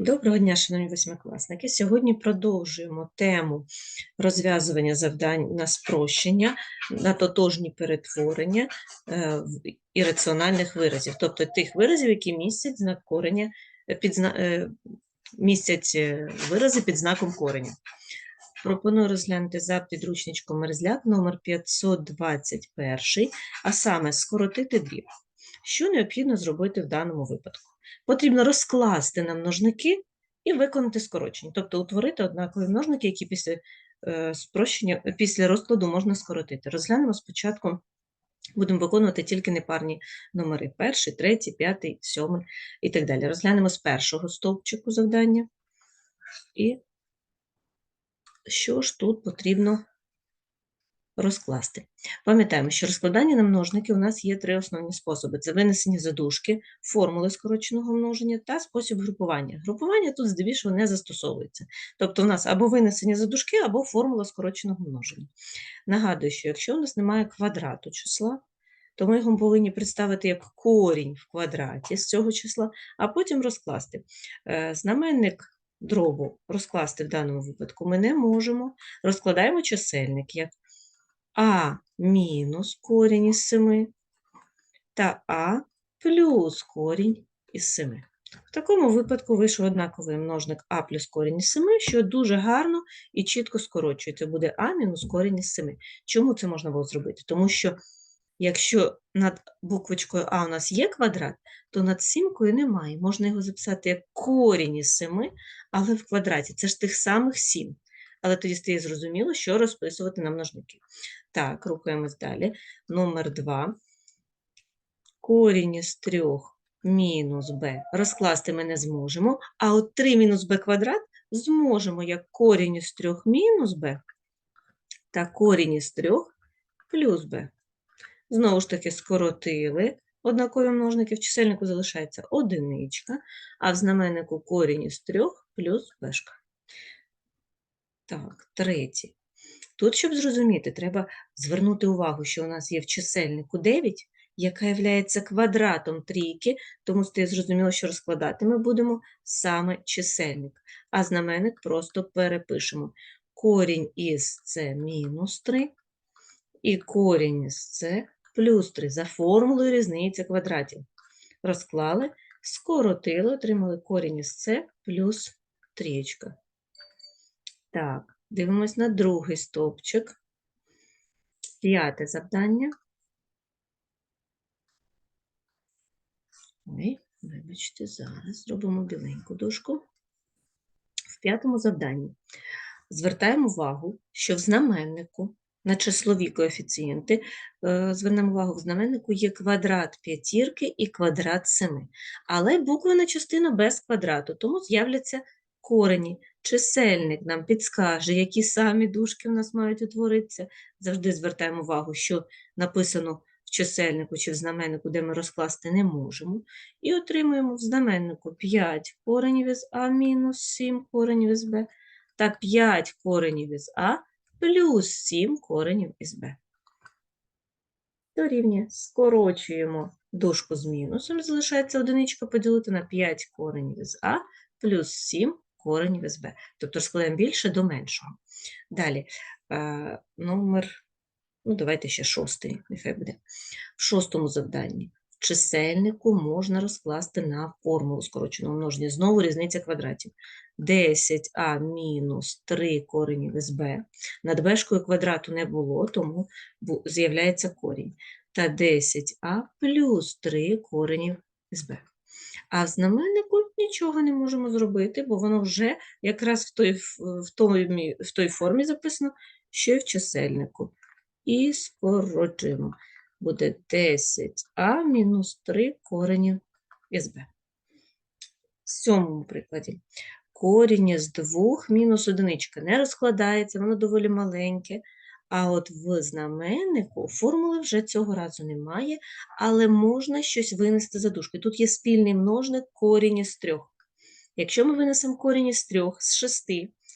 Доброго дня, шановні восьмикласники. Сьогодні продовжуємо тему розв'язування завдань на спрощення, на тотожні перетворення е, ірраціональних виразів, тобто тих виразів, які містять знак корення, е, під, е, містять вирази під знаком кореня. Пропоную розглянути за підручничком мерзляк номер 521, а саме скоротити дріб. Що необхідно зробити в даному випадку? Потрібно розкласти на множники і виконати скорочення, тобто утворити однакові множники, які після е, спрощення, після розкладу можна скоротити. Розглянемо спочатку, будемо виконувати тільки непарні номери: перший, третій, п'ятий, сьомий і так далі. Розглянемо з першого стовпчику завдання. І що ж тут потрібно розкласти? Пам'ятаємо, що розкладання на множники у нас є три основні способи: це винесення задушки, формули скороченого множення та спосіб групування. Групування тут здебільшого не застосовується. Тобто, у нас або винесення задушки, або формула скороченого множення. Нагадую, що якщо у нас немає квадрату числа, то ми його повинні представити як корінь в квадраті з цього числа, а потім розкласти. Е, Знаменник дробу розкласти в даному випадку ми не можемо. Розкладаємо чисельник як а мінус корінь із 7 та а плюс корінь із 7. В такому випадку вийшов однаковий множник а плюс корінь із 7, що дуже гарно і чітко скорочується. Буде а мінус корінь із 7. Чому це можна було зробити? Тому що якщо над буквочкою а у нас є квадрат, то над сімкою немає. Можна його записати як корінь із 7, але в квадраті. Це ж тих самих 7. Але тоді стає зрозуміло, що розписувати на множники. Так, рухаємось далі. Номер 2. Корінь із 3 мінус b розкласти ми не зможемо, а от 3 мінус b квадрат зможемо як корінь із 3 мінус b та корінь із 3 плюс b. Знову ж таки скоротили однакові множники, в чисельнику залишається одиничка, а в знаменнику корінь із 3 плюс b. Так, третій. Тут, щоб зрозуміти, треба звернути увагу, що у нас є в чисельнику 9, яка є квадратом трійки, тому стає зрозуміло, що розкладати ми будемо саме чисельник, а знаменник просто перепишемо. Корінь із це мінус 3 і корінь із це плюс 3 за формулою різниці квадратів. Розклали, скоротили, отримали корінь із це плюс трієчка. Так, дивимось на другий стовпчик. П'яте завдання. Ой, вибачте, зараз зробимо біленьку дужку. В п'ятому завданні звертаємо увагу, що в знаменнику на числові коефіцієнти, е, звернемо увагу, в знаменнику є квадрат п'ятірки і квадрат семи. Але буквена частина без квадрату, тому з'являться корені. Чисельник нам підскаже, які самі дужки у нас мають утворитися. Завжди звертаємо увагу, що написано в чисельнику чи в знаменнику, де ми розкласти не можемо. І отримуємо в знаменнику 5 коренів із А мінус 7 коренів із Б та 5 коренів із А плюс 7 коренів із Б. Дорівнює. Скорочуємо дужку з мінусом, залишається одиничка поділити на 5 коренів із А плюс 7 коренів із Б. Тобто складаємо більше до меншого. Далі, е, номер, ну давайте ще шостий, нехай буде. В шостому завданні в чисельнику можна розкласти на формулу скороченого множення. Знову різниця квадратів. 10а мінус 3 коренів із b. Над бешкою квадрату не було, тому з'являється корінь. Та 10а плюс 3 коренів із b. А в знаменнику нічого не можемо зробити, бо воно вже якраз в той, в той, в той формі записано, що й в чисельнику. І скорочуємо. Буде 10а мінус 3 коренів із b. В сьомому прикладі. Корінь із 2 мінус одиничка не розкладається, воно доволі маленьке. А от в знаменнику формули вже цього разу немає, але можна щось винести за дужки. Тут є спільний множник корінь із 3. Якщо ми винесемо корінь із 3 з 6,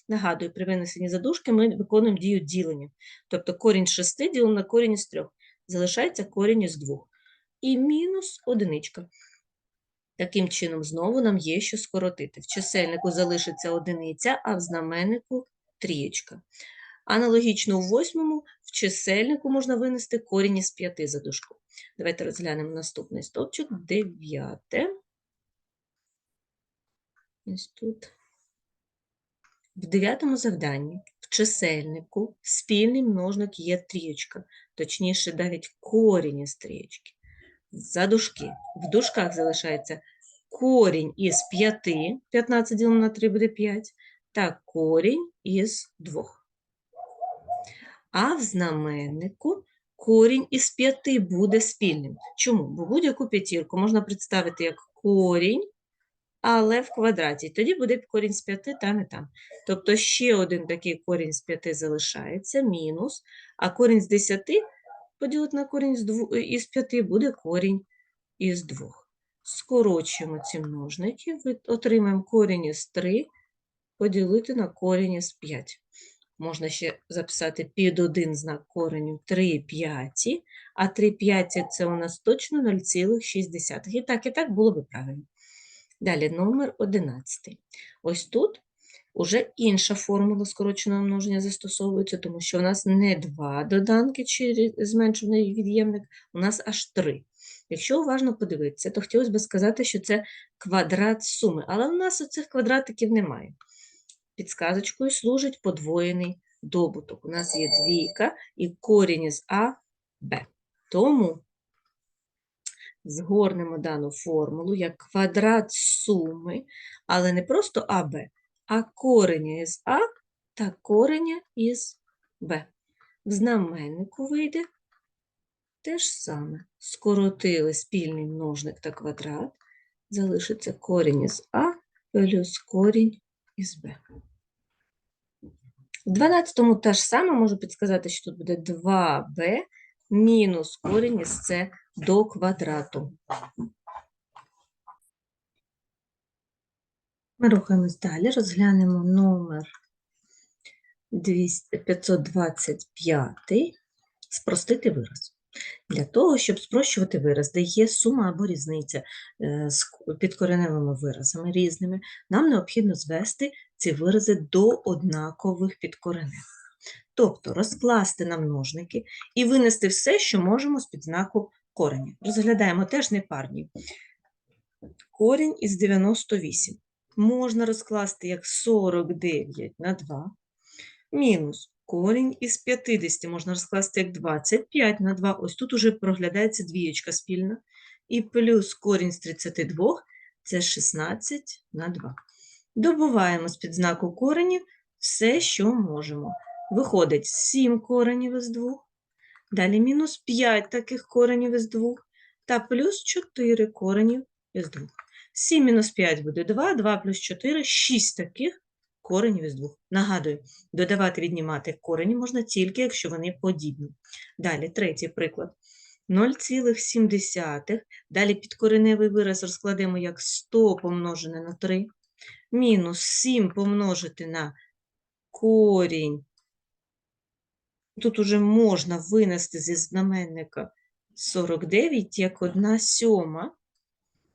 нагадую, при винесенні за дужки ми виконуємо дію ділення. Тобто корінь з 6 ділимо на корінь із 3. Залишається корінь із 2. І мінус одиничка. Таким чином, знову нам є що скоротити. В чисельнику залишиться одиниця, а в знаменнику трієчка. Аналогічно у восьмому в чисельнику можна винести корінь із п'яти за дужку. Давайте розглянемо наступний стовпчик. Дев'яте. Ось тут. В дев'ятому завданні в чисельнику спільний множник є трієчка, точніше, навіть корінь із трієчки. За дужки. В дужках залишається корінь із 5, 15 ділимо на 3 буде 5, та корінь із 2. А в знаменнику корінь із 5 буде спільним. Чому? Бо будь-яку п'ятірку можна представити як корінь, але в квадраті. Тоді буде корінь з 5 там і там. Тобто ще один такий корінь з 5 залишається, мінус, а корінь з 10 поділити на корінь із 5 буде корінь із 2. Скорочуємо ці множники, отримаємо корінь із 3 поділити на корінь із 5. Можна ще записати під один знак кореню 3 п'яті, а 3 п'яті – це у нас точно 0,6. І так, і так було би правильно. Далі номер 11. Ось тут уже інша формула скороченого множення застосовується, тому що у нас не два доданки чи зменшений від'ємник, у нас аж три. Якщо уважно подивитися, то хотілося б сказати, що це квадрат суми, але у нас оцих квадратиків немає. Підсказочкою служить подвоєний добуток. У нас є двійка і корінь із А, Б. Тому згорнемо дану формулу як квадрат суми, але не просто АБ, а кореня із А та кореня із Б. В знаменнику вийде те ж саме. Скоротили спільний множник та квадрат, залишиться корінь із А плюс корінь із Б. В 12-му те ж саме можу підсказати, що тут буде 2b мінус корінь із С до квадрату. Ми рухаємось далі, розглянемо номер 200 525, спростити вираз. Для того, щоб спрощувати вираз, де є сума або різниця е, з підкореневими виразами різними, нам необхідно звести ці вирази до однакових підкореневих. Тобто розкласти на множники і винести все, що можемо з-під знаку кореня. Розглядаємо теж непарні. Корінь із 98 можна розкласти як 49 на 2, мінус корінь із 50 можна розкласти як 25 на 2. Ось тут уже проглядається двієчка спільна. І плюс корінь з 32 – це 16 на 2. Добуваємо з-під знаку коренів все, що можемо. Виходить 7 коренів із 2, далі мінус 5 таких коренів із 2, та плюс 4 коренів із 2. 7 мінус 5 буде 2, 2 плюс 4 – 6 таких коренів із 2. Нагадую, додавати, віднімати корені можна тільки, якщо вони подібні. Далі, третій приклад. 0,7. Далі підкореневий вираз розкладемо як 100 помножене на 3, мінус 7 помножити на корінь. Тут уже можна винести зі знаменника 49 як 1 сьома,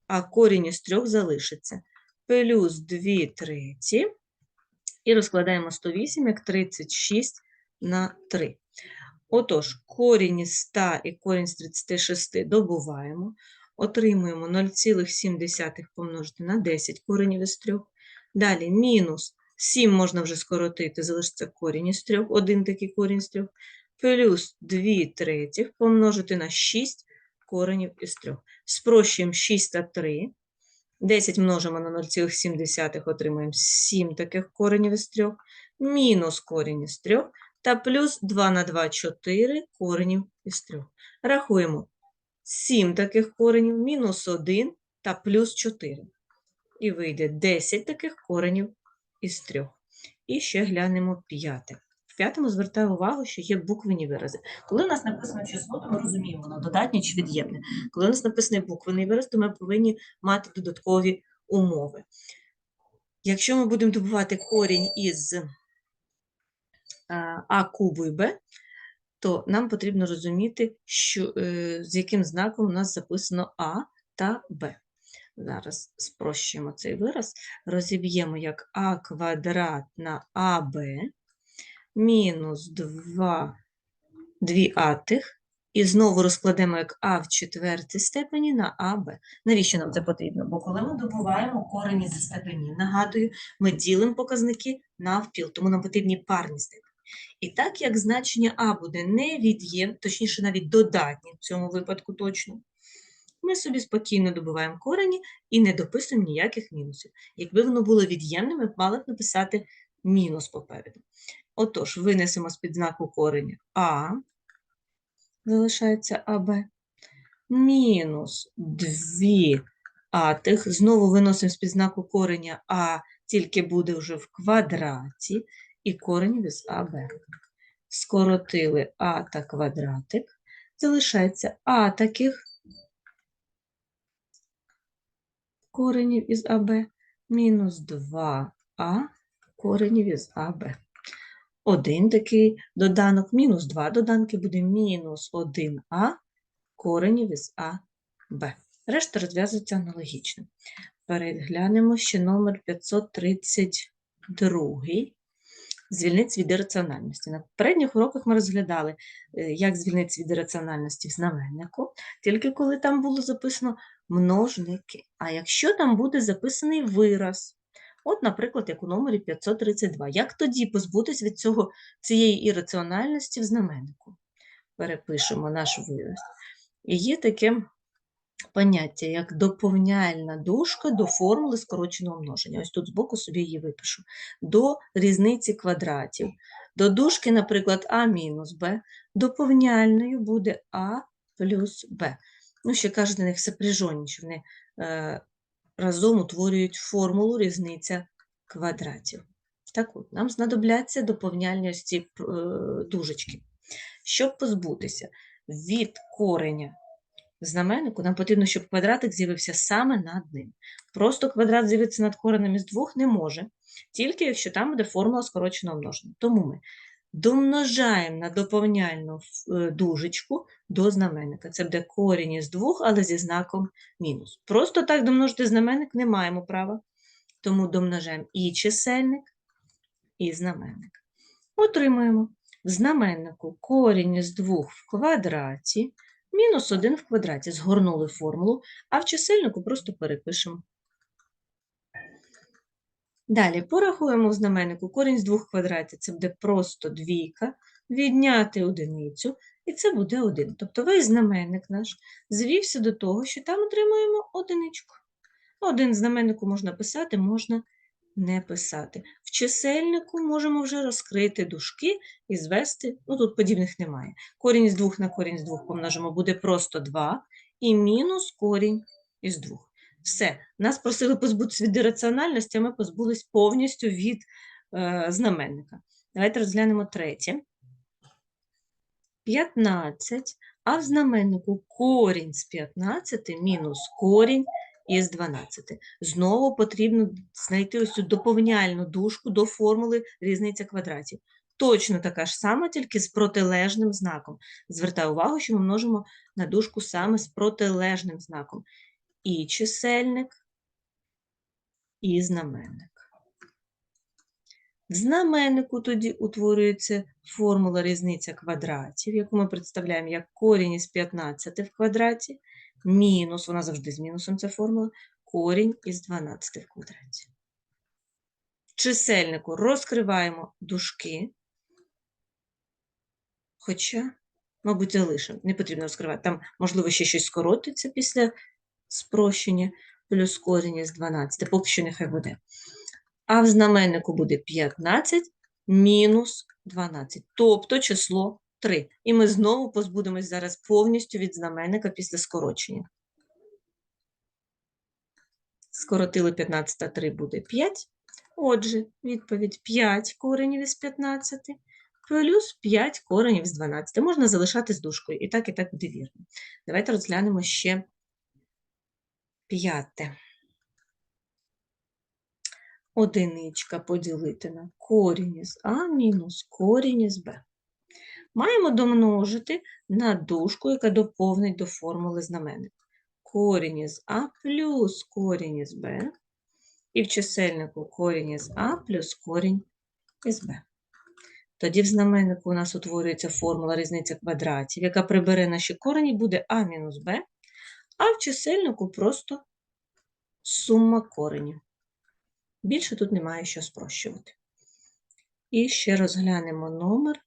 а корінь із 3 залишиться. Плюс 2 треті. І розкладаємо 108 як 36 на 3. Отож, корінь із 100 і корінь з 36 добуваємо. Отримуємо 0,7 помножити на 10 коренів із 3. Далі мінус 7 можна вже скоротити, залишиться корінь із 3, один такий корінь з 3. Плюс 2 третіх помножити на 6 коренів із 3. Спрощуємо 6 та 3. 10 множимо на 0,7, отримаємо 7 таких коренів із 3, мінус корінь із 3, та плюс 2 на 2 – 4 коренів із 3. Рахуємо 7 таких коренів, мінус 1 та плюс 4. І вийде 10 таких коренів із 3. І ще глянемо п'яте. П'ятому звертаю увагу, що є буквені вирази. Коли у нас написано число, то ми розуміємо, воно додатнє чи від'ємне. Коли у нас написаний буквений вираз, то ми повинні мати додаткові умови. Якщо ми будемо добувати корінь із е, А кубу і Б, то нам потрібно розуміти, що, е, з яким знаком у нас записано А та Б. Зараз спрощуємо цей вираз, розіб'ємо як а квадрат на АБ мінус 2 дві атих, і знову розкладемо як а в четвертій степені на АБ. Навіщо нам це потрібно? Бо коли ми добуваємо корені зі степенів, нагадую, ми ділимо показники навпіл, тому нам потрібні парні степені. І так як значення А буде невід'ємне, точніше навіть додатнє в цьому випадку точно, ми собі спокійно добуваємо корені і не дописуємо ніяких мінусів. Якби воно було від'ємним, ми б мали б написати мінус попереду. Отож, винесемо з-під знаку кореня А, залишається АБ, мінус 2 атих, знову виносимо з-під знаку кореня А, тільки буде вже в квадраті, і корень із АБ. Скоротили А та квадратик, залишається А таких коренів із АБ, мінус 2А коренів із АБ. Один такий доданок, мінус 2 доданки буде мінус 1А коренів із АБ. Решта розв'язується аналогічно. Переглянемо ще номер 532. Звільнитися від ірраціональності. На попередніх уроках ми розглядали, е, як звільнитися від ірраціональності в знаменнику, тільки коли там було записано множники. А якщо там буде записаний вираз, от, наприклад, як у номері 532, як тоді позбутись від цього, цієї ірраціональності в знаменнику? Перепишемо наш вираз. І є таке поняття, як доповняльна дужка до формули скороченого множення. Ось тут збоку собі її випишу. До різниці квадратів. До дужки, наприклад, а мінус b, доповняльною буде а плюс b. Ну, ще кажуть, на них сопряжені, що вони е, разом утворюють формулу різниця квадратів. Так от, нам знадобляться доповняльні ось ці е, дужечки. Щоб позбутися від кореня знаменнику, нам потрібно, щоб квадратик з'явився саме над ним. Просто квадрат з'явитися над коренем із двох не може, тільки якщо там буде формула скороченого множення. Тому ми домножаємо на доповняльну е, дужечку до знаменника. Це буде корінь із двох, але зі знаком мінус. Просто так домножити знаменник не маємо права, тому домножаємо і чисельник, і знаменник. Отримуємо в знаменнику корінь із двох в квадраті мінус 1 в квадраті. Згорнули формулу, а в чисельнику просто перепишемо. Далі порахуємо в знаменнику корінь з двох квадратів. Це буде просто двійка, відняти одиницю, і це буде 1. Тобто весь знаменник наш звівся до того, що там отримуємо одиничку. Один знаменнику можна писати, можна не писати. В чисельнику можемо вже розкрити дужки і звести, ну тут подібних немає. Корінь з 2 на корінь з 2 помножимо, буде просто 2, і мінус корінь із 2. Все, нас просили позбутися від ірраціональності, а ми позбулись повністю від е, знаменника. Давайте розглянемо третє. 15, а в знаменнику корінь з 15 мінус корінь із 12. Знову потрібно знайти ось цю доповняльну дужку до формули різниця квадратів. Точно така ж сама, тільки з протилежним знаком. Звертаю увагу, що ми множимо на дужку саме з протилежним знаком. І чисельник, і знаменник. В знаменнику тоді утворюється формула різниця квадратів, яку ми представляємо як корінь із 15 в квадраті, мінус, вона завжди з мінусом ця формула, корінь із 12 в квадраті. В чисельнику розкриваємо дужки, хоча, мабуть, залишимо, не потрібно розкривати. Там, можливо, ще щось скоротиться після спрощення, плюс корінь із 12, поки що нехай буде. А в знаменнику буде 15 мінус 12, тобто число 3. І ми знову позбудемось зараз повністю від знаменника після скорочення. Скоротили 15 та 3 буде 5. Отже, відповідь 5 коренів із 15 плюс 5 коренів з 12. Можна залишати з дужкою. І так, і так буде вірно. Давайте розглянемо ще п'яте. Одиничка поділити на корінь із А мінус корінь із Б. Маємо домножити на дужку, яка доповнить до формули знаменника. корінь із А плюс корінь із Б. І в чисельнику корінь із А плюс корінь із Б. Тоді в знаменнику у нас утворюється формула різниця квадратів, яка прибере наші корені, буде А мінус Б, а в чисельнику просто сума коренів. Більше тут немає що спрощувати. І ще розглянемо номер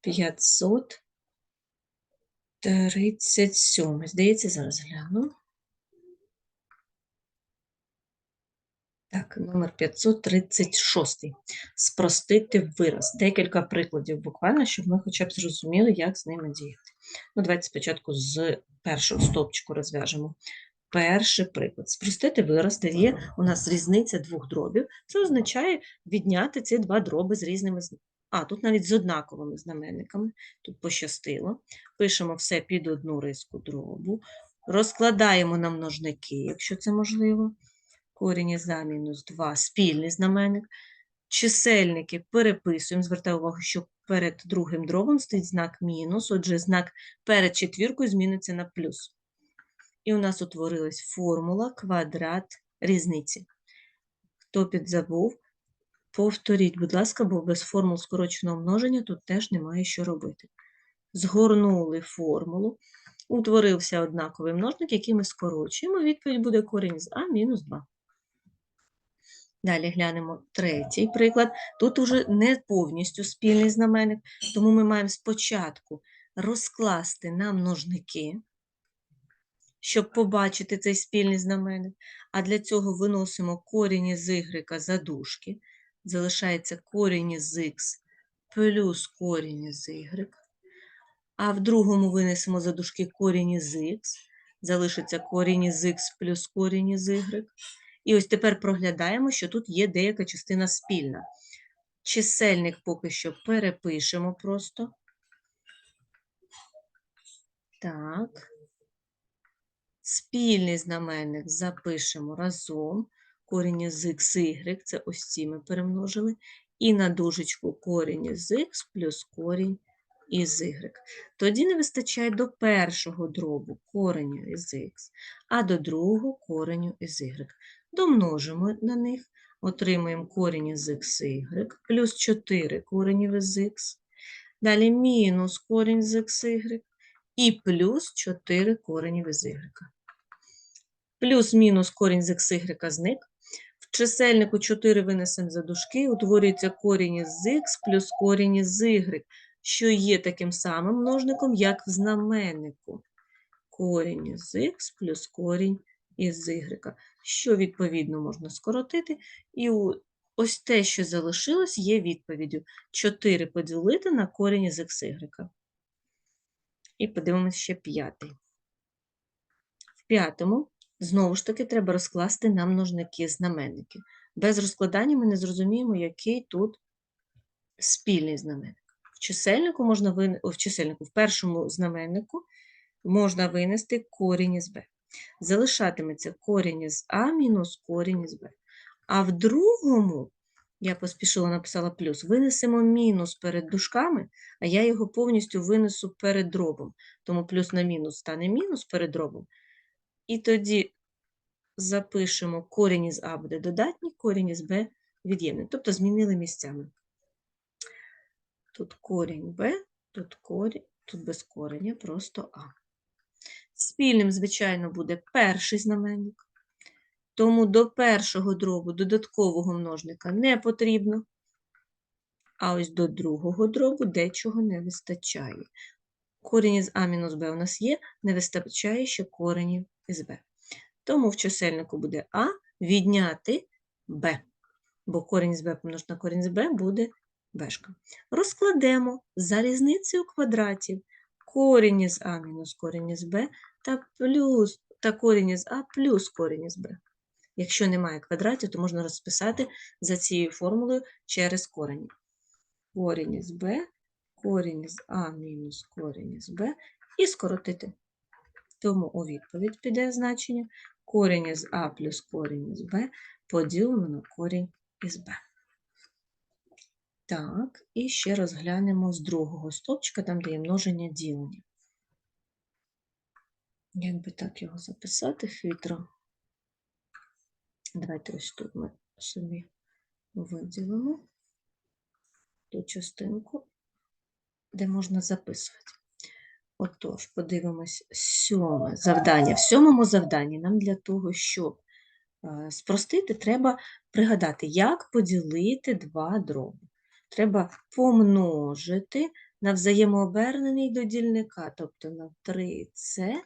537. Здається, зараз гляну. Так, номер 536. Спростити вираз. Декілька прикладів буквально, щоб ми хоча б зрозуміли, як з ними діяти. Ну, давайте спочатку з першого стовпчику розв'яжемо. Перший приклад. Спростити де є у нас різниця двох дробів. Це означає відняти ці два дроби з різними зн- А, тут навіть з однаковими знаменниками. Тут пощастило. Пишемо все під одну риску дробу. Розкладаємо на множники, якщо це можливо. Корінь із А мінус 2 спільний знаменник. Чисельники переписуємо. Звертаю увагу, що перед другим дробом стоїть знак мінус, отже, знак перед четвіркою зміниться на плюс. І у нас утворилась формула квадрат різниці. Хто підзабув, повторіть, будь ласка, бо без формул скороченого множення тут теж немає що робити. Згорнули формулу, утворився однаковий множник, який ми скорочуємо. Відповідь буде корінь з А мінус 2. Далі глянемо третій приклад. Тут уже не повністю спільний знаменник, тому ми маємо спочатку розкласти на множники, щоб побачити цей спільний знаменник. А для цього виносимо корінь із y за дужки. Залишається корінь із х плюс корінь із y. А в другому винесемо за дужки корінь із х. Залишиться корінь із х плюс корінь із y. І ось тепер проглядаємо, що тут є деяка частина спільна. Чисельник поки що перепишемо просто. Так. Спільний знаменник запишемо разом. Корінь із х, y, це ось ці ми перемножили. І на дужечку корінь із х плюс корінь із y. Тоді не вистачає до першого дробу кореню із х, а до другого кореню із y. Домножимо на них, отримуємо корінь із х y, плюс 4 коренів із х, далі мінус корінь з y, і плюс 4 коренів із y. Плюс-мінус корінь з х, y зник. В чисельнику 4 винесемо за дужки, утворюється корінь із х плюс корінь із y, що є таким самим множником, як в знаменнику. Корінь із х плюс корінь із y, що відповідно можна скоротити. І ось те, що залишилось, є відповіддю. 4 поділити на корінь із х. І подивимося ще п'ятий. В п'ятому, знову ж таки, треба розкласти на множники знаменники. Без розкладання ми не зрозуміємо, який тут спільний знаменник. В чисельнику можна вин... В чисельнику, в першому знаменнику можна винести корінь із b. Залишатиметься корінь із а мінус корінь із b. А в другому, я поспішила написала плюс, винесемо мінус перед дужками, а я його повністю винесу перед дробом. Тому плюс на мінус стане мінус перед дробом. І тоді запишемо корінь із а буде додатній, корінь із b від'ємний. Тобто змінили місцями. Тут корінь b, тут корінь, тут без кореня, просто а. Спільним, звичайно, буде перший знаменник. Тому до першого дробу додаткового множника не потрібно. А ось до другого дробу дечого не вистачає. Корінь із а мінус b у нас є, не вистачає ще коренів із b. Тому в чисельнику буде а відняти b, бо корінь з b помножити на корінь з b буде бешка. Розкладемо за різницею квадратів корінь із а мінус корінь із b та, плюс, та корінь із а плюс корінь із b. Якщо немає квадратів, то можна розписати за цією формулою через корені. Корінь із b, корінь із а мінус корінь із b і скоротити. Тому у відповідь піде значення корінь із а плюс корінь із b поділено на корінь із b. Так, і ще розглянемо з другого стовпчика, там де є множення ділення. Як би так його записати хитро? Давайте ось тут ми собі виділимо ту частинку, де можна записувати. Отож, подивимось сьоме завдання. В сьомому завданні нам для того, щоб е, спростити, треба пригадати, як поділити два дроби. Треба помножити на взаємообернений до дільника, тобто на 3c,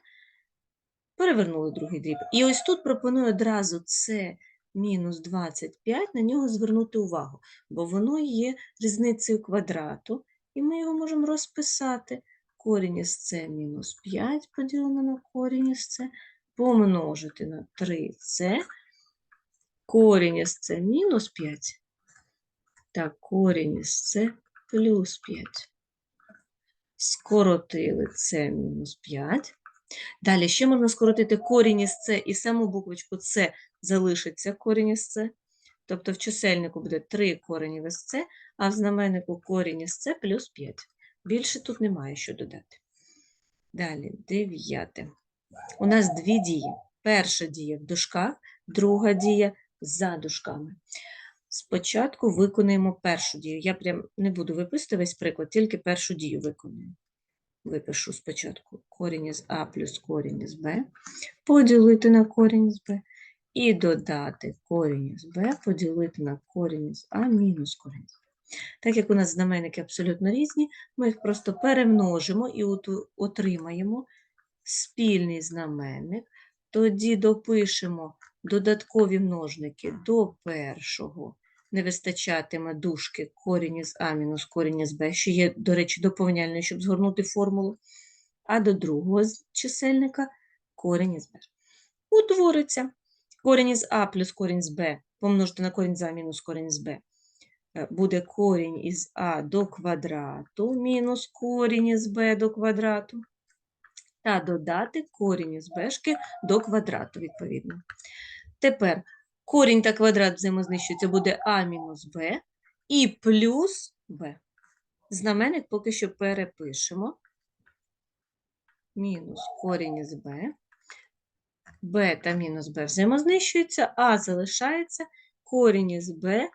перевернули другий дріб. І ось тут пропоную одразу c мінус 25 на нього звернути увагу, бо воно є різницею квадрату, і ми його можемо розписати. Корінь із c мінус 5 поділено на корінь із c, помножити на 3c, корінь із c мінус 5 та корінь із c плюс 5. Скоротили c мінус 5. Далі ще можна скоротити корінь із c і саму буквочку c залишиться корінь із c. Тобто в чисельнику буде 3 коренів із c, а в знаменнику корінь із c плюс 5. Більше тут немає що додати. Далі, дев'яте. У нас дві дії. Перша дія в дужках, друга дія за дужками. Спочатку виконуємо першу дію. Я прям не буду виписувати весь приклад, тільки першу дію виконую. Випишу спочатку корінь із А плюс корінь із Б, поділити на корінь із Б, і додати корінь із Б, поділити на корінь із А мінус корінь із Б. Так як у нас знаменники абсолютно різні, ми їх просто перемножимо і отримаємо спільний знаменник. Тоді допишемо додаткові множники до першого. Не вистачатиме дужки корінь із А мінус корінь із Б, що є, до речі, доповняльною, щоб згорнути формулу. А до другого чисельника корінь із Б. Утвориться корінь із А плюс корінь з Б помножити на корінь з А мінус корінь з Б. Е, Буде корінь із А до квадрату мінус корінь із Б до квадрату. Та додати корінь із Бшки до квадрату, відповідно. Тепер корінь та квадрат взаємознищуються, буде А мінус Б і плюс Б. Знаменник поки що перепишемо. Мінус корінь із Б. Б та мінус Б взаємознищуються, А залишається корінь із Б,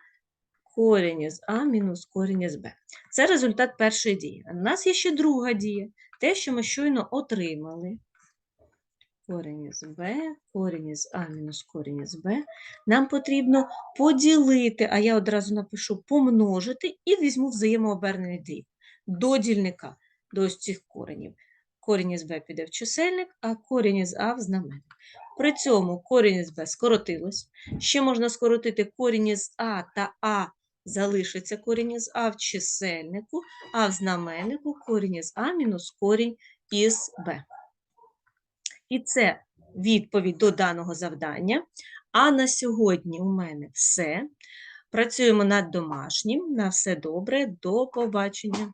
корінь із А мінус корінь із Б. Це результат першої дії. А У нас є ще друга дія, те, що ми щойно отримали. Корінь із Б, корінь із А мінус корінь із Б. Нам потрібно поділити, а я одразу напишу помножити і візьму взаємообернений дріб до дільника, до ось цих коренів. Корінь із Б піде в чисельник, а корінь із А в знаменник. При цьому корінь із Б скоротилось. Ще можна скоротити корінь із А та А залишиться корінь із А в чисельнику, а в знаменнику корінь із А мінус корінь із Б. І це відповідь до даного завдання. А на сьогодні у мене все. Працюємо над домашнім. На все добре. До побачення.